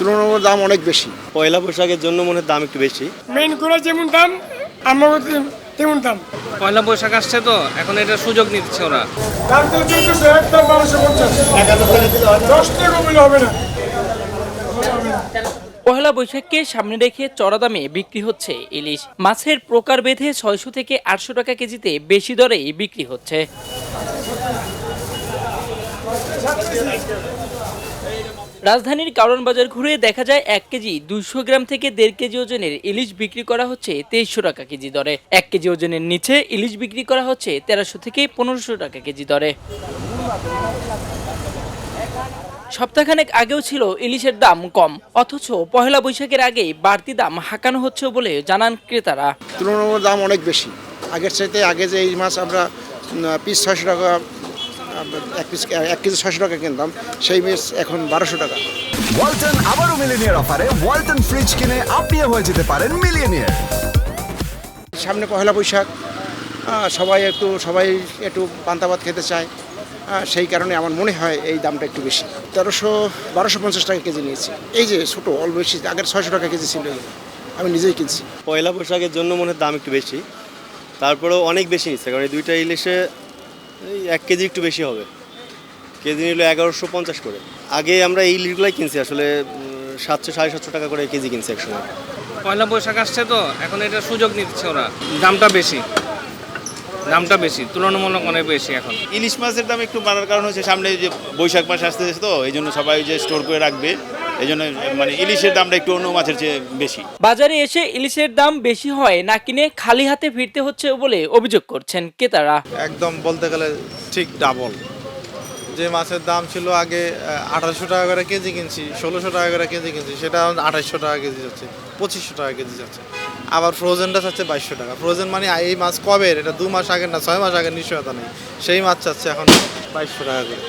তুলনামূলক দাম অনেক বেশি। পয়লা বৈশাখের জন্য মনে দাম একটু বেশি। মেইন করে যেমন দাম আমার তেমন দাম। পয়লা বৈশাখ আসছে তো এখন এটা সুযোগ নিচ্ছে ওরা। দাম তো চলতেছে একদম বারোশো পঞ্চাশ। দশ টাকা কমলে হবে না। পহেলা বৈশাখকে সামনে রেখে চড়া দামে বিক্রি হচ্ছে ইলিশ। মাছের প্রকার বেঁধে ছয়শো থেকে আটশো টাকা কেজিতে বেশি দরেই বিক্রি হচ্ছে। রাজধানীর কারণ বাজার ঘুরে দেখা যায় এক কেজি দুইশো গ্রাম থেকে দেড় কেজি ওজনের ইলিশ বিক্রি করা হচ্ছে তেইশশো টাকা কেজি দরে। এক কেজি ওজনের নিচে ইলিশ বিক্রি করা হচ্ছে তেরোশো থেকে পনেরোশো টাকা কেজি দরে। সপ্তাহখানেক আগেও ছিল ইলিশের দাম কম, অথচ পহেলা বৈশাখের আগেই বাড়তি দাম হাঁকানো হচ্ছে বলে জানান ক্রেতারা। তুলনামূলক দাম অনেক বেশি। আগের চাইতে আগে যে এই মাছ আমরা পিস ছয়শো টাকা এক পিস এক কেজি ছয়শো টাকা কিনতাম সেই মাছ এখন বারোশো টাকা। ওয়ালটন আবারও মিলিনিয়ার অফারে ওয়ালটন ফ্রিজ কিনে আপনিও হয়ে যেতে পারেন মিলিয়নিয়ার। সামনে পয়লা বৈশাখ সবাই একটু সবাই একটু পান্তাবাদ খেতে চায় সেই কারণে আমার মনে হয় এই দামটা একটু বেশি। তেরোশো বারোশো পঞ্চাশ টাকা কেজি নিয়েছি। এই যে ছোটো অল্প বেশি আগের ছয়শো টাকা কেজি ছিল আমি নিজেই কিনছি। পয়লা বৈশাখের জন্য মনে হয় দাম একটু বেশি তারপরেও অনেক বেশি নিচ্ছে কারণ এই দুইটা ইলিশে এই এক কেজি একটু বেশি হবে। কেজি নিল এগারোশো পঞ্চাশ করে। আগে আমরা এই ইলিশগুলাই কিনছি আসলে সাতশো সাড়ে সাতশো টাকা করে কেজি কিনছি একসময়। পয়লা বৈশাখ আসছে তো এখন এটা সুযোগ নিচ্ছে ওরা দামটা বেশি। দামটা বেশি তুলনামূলক অনেক বেশি এখন। ইলিশ মাছের দাম একটু বাড়ার কারণ হচ্ছে সামনে যে বৈশাখ মাস আসতেছে তো এই জন্য সবাই যে স্টোর করে রাখবে এই জন্য মানে ইলিশের দামটা একটু অন্য মাছের চেয়ে বেশি। বাজারে এসে ইলিশের দাম বেশি হয় না কিনে খালি হাতে ফিরতে হচ্ছে বলে অভিযোগ করছেন ক্রেতারা। একদম বলতে গেলে ঠিক ডাবল যে মাছের দাম ছিল আগে আঠারোশো টাকা করে কেজি কিনছি ষোলোশো টাকা করে কেজি কিনছি সেটা আঠাশশো টাকা কেজি যাচ্ছে পঁচিশশো টাকা কেজি যাচ্ছে। আবার ফ্রোজেনটা চাচ্ছে বাইশশো টাকা। ফ্রোজেন মানে এই মাছ কবের এটা দু মাস আগের না ছয় মাস আগের নিশ্চয়তা নেই। সেই মাছ চাচ্ছে এখন বাইশশো টাকা করে।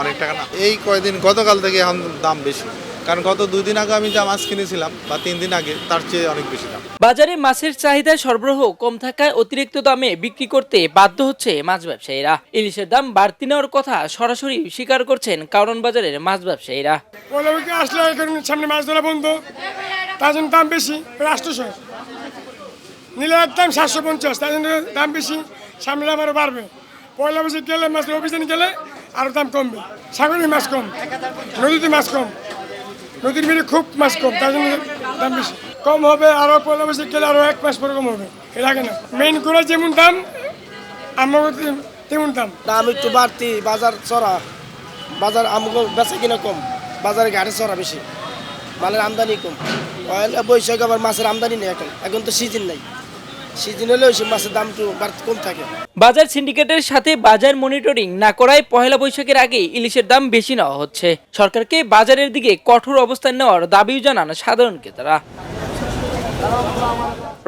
অনেক টাকা না। এই কয়দিন গতকাল থেকে এখন দাম বেশি। কারণ গত দুই দিন আগে আমি যা মাছ কিনেছিলাম বা তিন দিন আগে তার চেয়ে অনেক বেশি দাম। বাজারে মাছের চাহিদা সরবরাহ কম থাকায় অতিরিক্ত দামে বিক্রি করতে বাধ্য হচ্ছে মাছ ব্যবসায়ীরা। ইলিশের দাম বাড়তি নেওয়ার কথা সরাসরি স্বীকার করছেন কারণ বাজারের মাছ ব্যবসায়ীরা। আসলে সামনে মাছ ধরা বন্ধ। তার জন্য দাম বেশি আটশোশো নিলে একদম সাতশো পঞ্চাশ তার জন্য দাম বেশি সামনে আবারও বাড়বে। পয়লা বৈশাখ গেলে মাছের অভিযানে গেলে আরও দাম কমবে। সাগরে মাছ কম নদীতে মাছ কম। নদীর মেরে খুব মাছ কম, তার জন্য দাম বেশি। কম হবে আরও পয়লা বৈশাখ গেলে আরও এক মাস পরে কম হবে। লাগে না। মেইন করে যেমন দাম আমার তেমন দাম। দাম একটু বাড়তি, বাজার চড়া। বাজার আমগো বেচা কিনা কম, বাজারে গাড়ি চড়া বেশি। মালের আমদানি কম। বৈশাখ আবার মাছের আমদানি নেই এখন। এখন তো সিজন নাই। সিজন হলে ওইসব মাছের দাম একটু কম থাকে। বাজার সিন্ডিকেটের সাথে বাজার মনিটরিং না করায় পহেলা বৈশাখের আগে ইলিশের দাম বেশি নেওয়া হচ্ছে। সরকারকে বাজারের দিকে কঠোর অবস্থান নেওয়ার দাবিও জানান সাধারণ ক্রেতারা।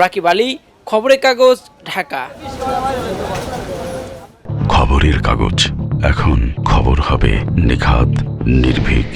রাকিব আলী খবরের কাগজ ঢাকা। খবরের কাগজ। এখন খবর হবে নিখাত নির্ভীক